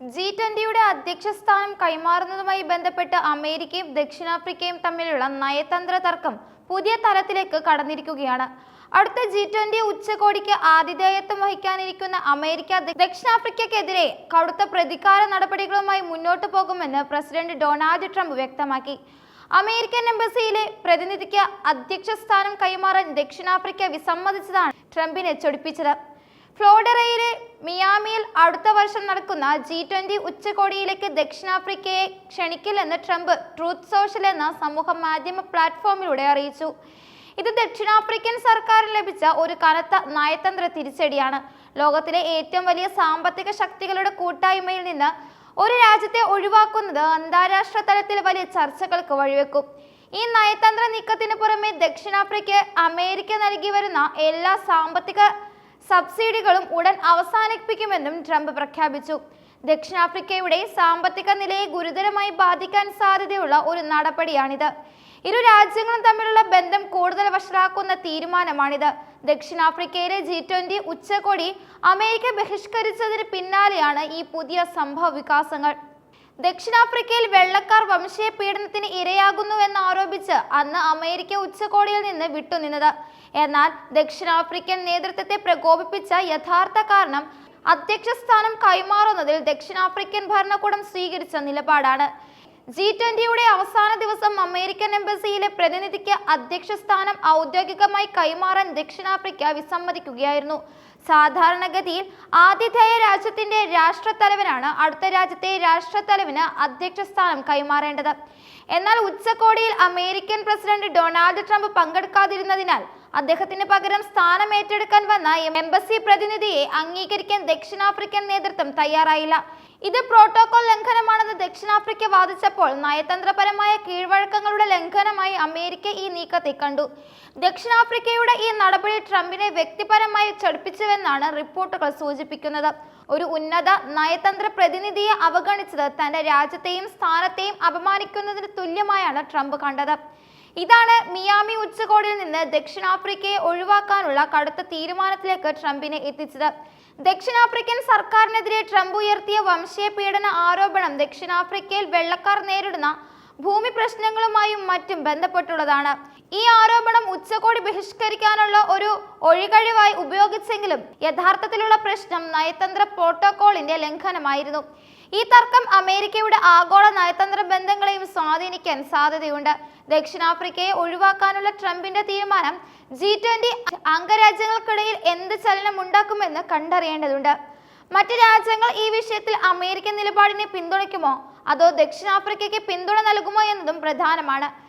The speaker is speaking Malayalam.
ജി ട്വന്റിയുടെ അധ്യക്ഷ സ്ഥാനം കൈമാറുന്നതുമായി ബന്ധപ്പെട്ട് അമേരിക്കയും ദക്ഷിണാഫ്രിക്കയും തമ്മിലുള്ള നയതന്ത്ര തർക്കം പുതിയ തലത്തിലേക്ക് കടന്നിരിക്കുകയാണ്. അടുത്ത ജി ട്വന്റി ഉച്ചകോടിക്ക് ആതിഥേയത്വം വഹിക്കാനിരിക്കുന്ന അമേരിക്ക ദക്ഷിണാഫ്രിക്കക്കെതിരെ കടുത്ത പ്രതികാര നടപടികളുമായി മുന്നോട്ടു പോകുമെന്ന് പ്രസിഡന്റ് ഡൊണാൾഡ് ട്രംപ് വ്യക്തമാക്കി. അമേരിക്കൻ എംബസിയിലെ പ്രതിനിധിക്ക് അധ്യക്ഷ സ്ഥാനം കൈമാറാൻ ദക്ഷിണാഫ്രിക്ക വിസമ്മതിച്ചതാണ് ട്രംപിനെ ചൊടിപ്പിച്ചത്. ഫ്ലോറിഡയിലെ മിയാമിയിൽ അടുത്ത വർഷം നടക്കുന്ന ജി ട്വന്റി ഉച്ചകോടിയിലേക്ക് ദക്ഷിണാഫ്രിക്കയെ ക്ഷണിക്കില്ലെന്ന് ട്രംപ് ട്രൂത്ത് സോഷ്യൽ എന്ന സമൂഹ മാധ്യമ പ്ലാറ്റ്ഫോമിലൂടെ അറിയിച്ചു. ഇത് ദക്ഷിണാഫ്രിക്കൻ സർക്കാരിന് ലഭിച്ച ഒരു കനത്ത നയതന്ത്ര തിരിച്ചടിയാണ്. ലോകത്തിലെ ഏറ്റവും വലിയ സാമ്പത്തിക ശക്തികളുടെ കൂട്ടായ്മയിൽ നിന്ന് ഒരു രാജ്യത്തെ ഒഴിവാക്കുന്നത് അന്താരാഷ്ട്ര തലത്തിൽ വലിയ ചർച്ചകൾക്ക് വഴിവെക്കും. ഈ നയതന്ത്ര നീക്കത്തിന് പുറമെ ദക്ഷിണാഫ്രിക്ക അമേരിക്ക നൽകി വരുന്ന എല്ലാ സാമ്പത്തിക സബ്സിഡികളും ഉടൻ അവസാനിപ്പിക്കുമെന്നും ട്രംപ് പ്രഖ്യാപിച്ചു. ദക്ഷിണാഫ്രിക്കയുടെ സാമ്പത്തിക നിലയെ ഗുരുതരമായി ബാധിക്കാൻ സാധ്യതയുള്ള ഒരു നടപടിയാണിത്. ഇരു രാജ്യങ്ങളും തമ്മിലുള്ള ബന്ധം കൂടുതൽ വഷളാക്കുന്ന തീരുമാനമാണിത്. ദക്ഷിണാഫ്രിക്കയിലെ ജി ട്വന്റി ഉച്ചകോടി അമേരിക്ക ബഹിഷ്കരിച്ചതിന് പിന്നാലെയാണ് ഈ പുതിയ സംഭവ വികാസങ്ങൾ. ദക്ഷിണാഫ്രിക്കയിൽ വെള്ളക്കാർ വംശീയ പീഡനത്തിന് ഇരയാകുന്നുവെന്ന് ആരോപിച്ച് അന്ന് അമേരിക്ക ഉച്ചകോടിയിൽ നിന്ന് വിട്ടുനിന്നത്. എന്നാൽ ദക്ഷിണാഫ്രിക്കൻ നേതൃത്വത്തെ പ്രകോപിപ്പിച്ച യഥാർത്ഥ കാരണം അധ്യക്ഷ സ്ഥാനം കൈമാറുന്നതിൽ ദക്ഷിണാഫ്രിക്കൻ ഭരണകൂടം സ്വീകരിച്ച നിലപാടാണ്. ജി ട്വന്റിയുടെ അവസാന ദിവസം അമേരിക്കൻ എംബസിയിലെ പ്രതിനിധിക്ക് അധ്യക്ഷ സ്ഥാനം ഔദ്യോഗികമായി കൈമാറാൻ ദക്ഷിണാഫ്രിക്ക വിസമ്മതിക്കുകയായിരുന്നു. സാധാരണഗതിയിൽ ആതിഥേയ രാജ്യത്തിന്റെ രാഷ്ട്രത്തലവനാണ് അടുത്ത രാജ്യത്തെ രാഷ്ട്രത്തലവിന് അധ്യക്ഷ സ്ഥാനം കൈമാറേണ്ടത്. എന്നാൽ ഉച്ചകോടിയിൽ അമേരിക്കൻ പ്രസിഡന്റ് ഡൊണാൾഡ് ട്രംപ് പങ്കെടുക്കാതിരുന്നതിനാൽ അദ്ദേഹത്തിന് പകരം സ്ഥാനം ഏറ്റെടുക്കാൻ വന്ന എംബസി പ്രതിനിധിയെ അംഗീകരിക്കാൻ ദക്ഷിണാഫ്രിക്കൻ നേതൃത്വം തയ്യാറായില്ല. ഇത് പ്രോട്ടോകോൾ ലംഘനമാണെന്ന് ദക്ഷിണാഫ്രിക്ക വാദിച്ചപ്പോൾ നയതന്ത്രപരമായ കീഴ്വഴക്കങ്ങളുടെ ലംഘനമായി അമേരിക്ക ഈ നീക്കത്തെ കണ്ടു. ദക്ഷിണാഫ്രിക്കയുടെ ഈ നടപടി ട്രംപിനെ വ്യക്തിപരമായി ചടുപ്പിച്ചുവെന്നാണ് റിപ്പോർട്ടുകൾ സൂചിപ്പിക്കുന്നത്. ഒരു ഉന്നത നയതന്ത്ര പ്രതിനിധിയെ അവഗണിച്ചത് തന്റെ രാജ്യത്തെയും സ്ഥാനത്തെയും അപമാനിക്കുന്നതിന് തുല്യമായാണ് ട്രംപ് കണ്ടത്. ഇതാണ് മിയാമി ഉച്ചകോടിയിൽ നിന്ന് ദക്ഷിണാഫ്രിക്കയെ ഒഴിവാക്കാനുള്ള കടുത്ത തീരുമാനത്തിലേക്ക് ട്രംപിനെ എത്തിച്ചത്. ദക്ഷിണാഫ്രിക്കൻ സർക്കാരിനെതിരെ ട്രംപ് ഉയർത്തിയ വംശീയ പീഡന ആരോപണം ദക്ഷിണാഫ്രിക്കയിൽ വെള്ളക്കാർ നേരിടുന്ന ഭൂമി പ്രശ്നങ്ങളുമായും മറ്റും ബന്ധപ്പെട്ടുള്ളതാണ്. ഈ ആരോപണം ഉച്ചകോടി ബഹിഷ്കരിക്കാനുള്ള ഒരു ഒഴികഴിവായി ഉപയോഗിച്ചെങ്കിലും യഥാർത്ഥത്തിലുള്ള പ്രശ്നം നയതന്ത്ര പ്രോട്ടോകോളിന്റെ ലംഘനമായിരുന്നു. ഈ തർക്കം അമേരിക്കയുടെ ആഗോള നയതന്ത്ര ബന്ധങ്ങളെയും സ്വാധീനിക്കാൻ സാധ്യതയുണ്ട്. ദക്ഷിണാഫ്രിക്കയെ ഒഴിവാക്കാനുള്ള ട്രംപിന്റെ തീരുമാനം ജി ട്വന്റി അംഗരാജ്യങ്ങൾക്കിടയിൽ എന്ത് ചലനം ഉണ്ടാക്കുമെന്ന് കണ്ടറിയേണ്ടതുണ്ട്. മറ്റ് രാജ്യങ്ങൾ ഈ വിഷയത്തിൽ അമേരിക്കൻ നിലപാടിനെ പിന്തുണയ്ക്കുമോ? അതോ ദക്ഷിണാഫ്രിക്കയ്ക്ക് പിന്തുണ നൽകുമോ എന്നതും പ്രധാനമാണ്.